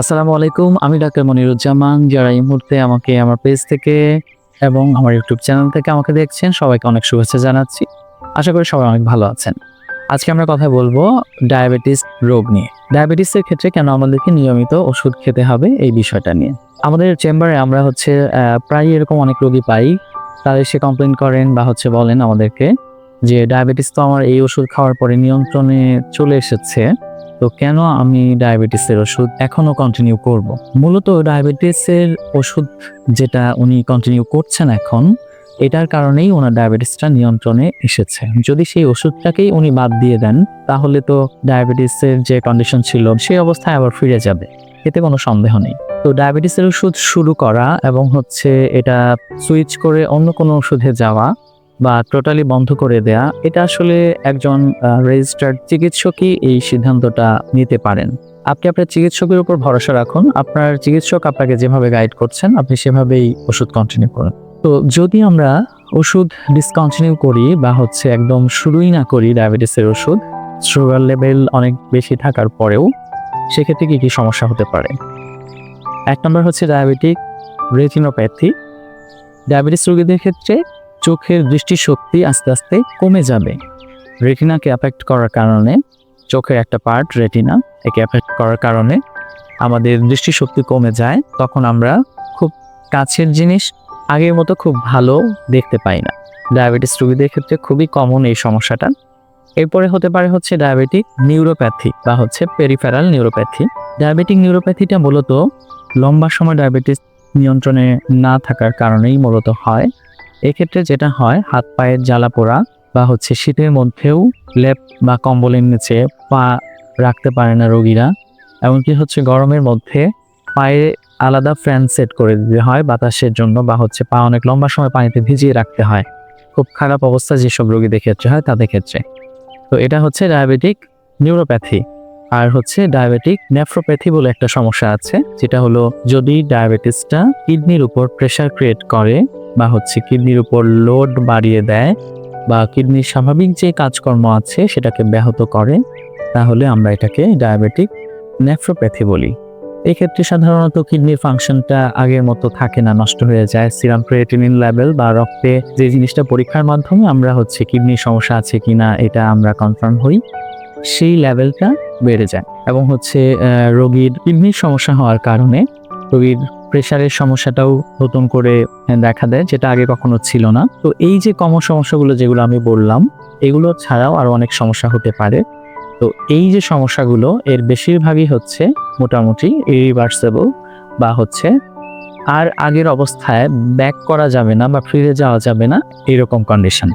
আসসালামু আলাইকুম, আমি ডাক্তার মনিরুজ্জামান। যারা এই মুহূর্তে আমাকে আমার পেজ থেকে এবং আমার ইউটিউব চ্যানেল থেকে আমাকে দেখছেন, সবাইকে অনেক শুভেচ্ছা জানাচ্ছি। আশা করি সবাই অনেক ভালো আছেন। আজকে আমরা কথা বলব ডায়াবেটিস রোগ নিয়ে। ডায়াবেটিসের ক্ষেত্রে কেন আমাদেরকে নিয়মিত ওষুধ খেতে হবে, এই বিষয়টা নিয়ে। আমাদের চেম্বারে আমরা হচ্ছে প্রায় এরকম অনেক রোগী পাই। তারা এসে কমপ্লেন করেন বা হচ্ছে বলেন আমাদেরকে যে, ডায়াবেটিস তো আমার এই ওষুধ খাওয়ার পরে নিয়ন্ত্রণে চলে এসেছে। তো কেন আমি ডায়াবেটিসের ওষুধ এখনও কন্টিনিউ করব? মূলত ডায়াবেটিসের ওষুধ যেটা উনি কন্টিনিউ করছেন এখন, এটার কারণেই ওনার ডায়াবেটিসটা নিয়ন্ত্রণে এসেছে। যদি সেই ওষুধটাকেই উনি বাদ দিয়ে দেন, তাহলে তো ডায়াবেটিসের যে কন্ডিশন ছিল, সেই অবস্থায় আবার ফিরে যাবে। এতে কোনো সন্দেহ নেই। তো ডায়াবেটিসের ওষুধ শুরু করা এবং হচ্ছে এটা সুইচ করে অন্য কোনো ওষুধে যাওয়া বা টোটালি বন্ধ করে দেয়া, এটা আসলে একজন রেজিস্টার্ড চিকিৎসকই এই সিদ্ধান্তটা নিতে পারেন। আপনি আপনার চিকিৎসকের উপর ভরসা রাখুন। আপনার চিকিৎসক আপনাকে যেভাবে গাইড করছেন, আপনি সেভাবেই ওষুধ কন্টিনিউ করুন। তো যদি আমরা ওষুধ ডিসকন্টিনিউ করি বা হচ্ছে একদম শুরুই না করি ডায়াবেটিসের ওষুধ সুগার লেভেল অনেক বেশি থাকার পরেও সেক্ষেত্রে কী কী সমস্যা হতে পারে? এক নম্বর হচ্ছে ডায়াবেটিক রেটিনোপ্যাথি ডায়াবেটিস রোগীদের ক্ষেত্রে চোখের দৃষ্টিশক্তি আস্তে আস্তে কমে যাবে। রেটিনাকে অ্যাফেক্ট করার কারণে, চোখের একটা পার্ট রেটিনা একে অ্যাফেক্ট করার কারণে আমাদের দৃষ্টিশক্তি কমে যায়, তখন আমরা খুব কাছের জিনিস আগের মতো খুব ভালো দেখতে পাই না। ডায়াবেটিস রোগীদের ক্ষেত্রে খুবই কমন এই সমস্যাটা। এরপরে হতে পারে হচ্ছে ডায়াবেটিক নিউরোপ্যাথি বা হচ্ছে পেরিফেরাল নিউরোপ্যাথি ডায়াবেটিক নিউরোপ্যাথিটা মূলত লম্বা সময় ডায়াবেটিস নিয়ন্ত্রণে না থাকার কারণেই মূলত হয়। এক্ষেত্রে যেটা হয়, হাত পায়ের জ্বালা পোড়া বা হচ্ছে শীতের মধ্যেও লেপ বা কম্বলের নিচে পা রাখতে পারে না রোগীরা। এমনকি হচ্ছে গরমের মধ্যে পায়ে আলাদা ফ্যান সেট করে দিতে হয় বাতাসের জন্য বা হচ্ছে পা অনেক লম্বা সময় পানিতে ভিজিয়ে রাখতে হয়। খুব খারাপ অবস্থা যেসব রোগীদের ক্ষেত্রে হয় তাদের ক্ষেত্রে। তো এটা হচ্ছে ডায়াবেটিক নিউরোপ্যাথি আর হচ্ছে ডায়াবেটিক নেফ্রোপ্যাথি বলে একটা সমস্যা আছে, যেটা হলো যদি ডায়াবেটিসটা কিডনির উপর প্রেশার ক্রিয়েট করে বা হচ্ছে কিডনির উপর লোড বাড়িয়ে দেয় বা কিডনির স্বাভাবিক যে কাজকর্ম আছে সেটাকে ব্যাহত করে, তাহলে আমরা এটাকে ডায়াবেটিক নেফ্রোপ্যাথি বলি। এক্ষেত্রে সাধারণত কিডনির ফাংশনটা আগের মতো থাকে না, নষ্ট হয়ে যায়। সিরাম ক্রিয়েটিনিন লেভেল বা রক্তে যে জিনিসটা পরীক্ষার মাধ্যমে আমরা হচ্ছে কিডনির সমস্যা আছে কিনা এটা আমরা কনফার্ম হই। সেই লেভেলটা বেড়ে যায় এবং হচ্ছে রোগীর কিডনির সমস্যা হওয়ার কারণে রোগীর প্রেশারের সমস্যাটাও নতুন করে দেখা দেয়, যেটা আগে কখনো ছিল না। তো এই যে কমন সমস্যাগুলো যেগুলো আমি বললাম, এগুলো ছাড়াও আরও অনেক সমস্যা হতে পারে। তো এই যে সমস্যাগুলো, এর বেশিরভাগই হচ্ছে মোটামুটি ইরিভার্সেবল বা হচ্ছে আর আগের অবস্থায় ব্যাক করা যাবে না বা ফিরে যাওয়া যাবে না, এরকম কন্ডিশন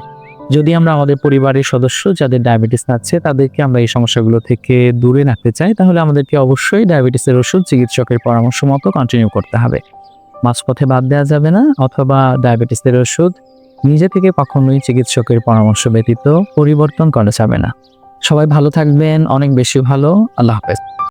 যদি আমরা আমাদের পরিবারের সদস্য যাদের ডায়াবেটিস আছে, তাদেরকে আমরা এই সমস্যাগুলো থেকে দূরে রাখতে চাই, তাহলে আমাদেরকে অবশ্যই ডায়াবেটিসের ওষুধ চিকিৎসকের পরামর্শ মতো কন্টিনিউ করতে হবে। মাঝপথে বাদ দেওয়া যাবে না, অথবা ডায়াবেটিসের ওষুধ নিজে থেকে কখনোই চিকিৎসকের পরামর্শ ব্যতীত পরিবর্তন করা যাবে না। সবাই ভালো থাকবেন, অনেক বেশি ভালো, আল্লাহ হাফেজ।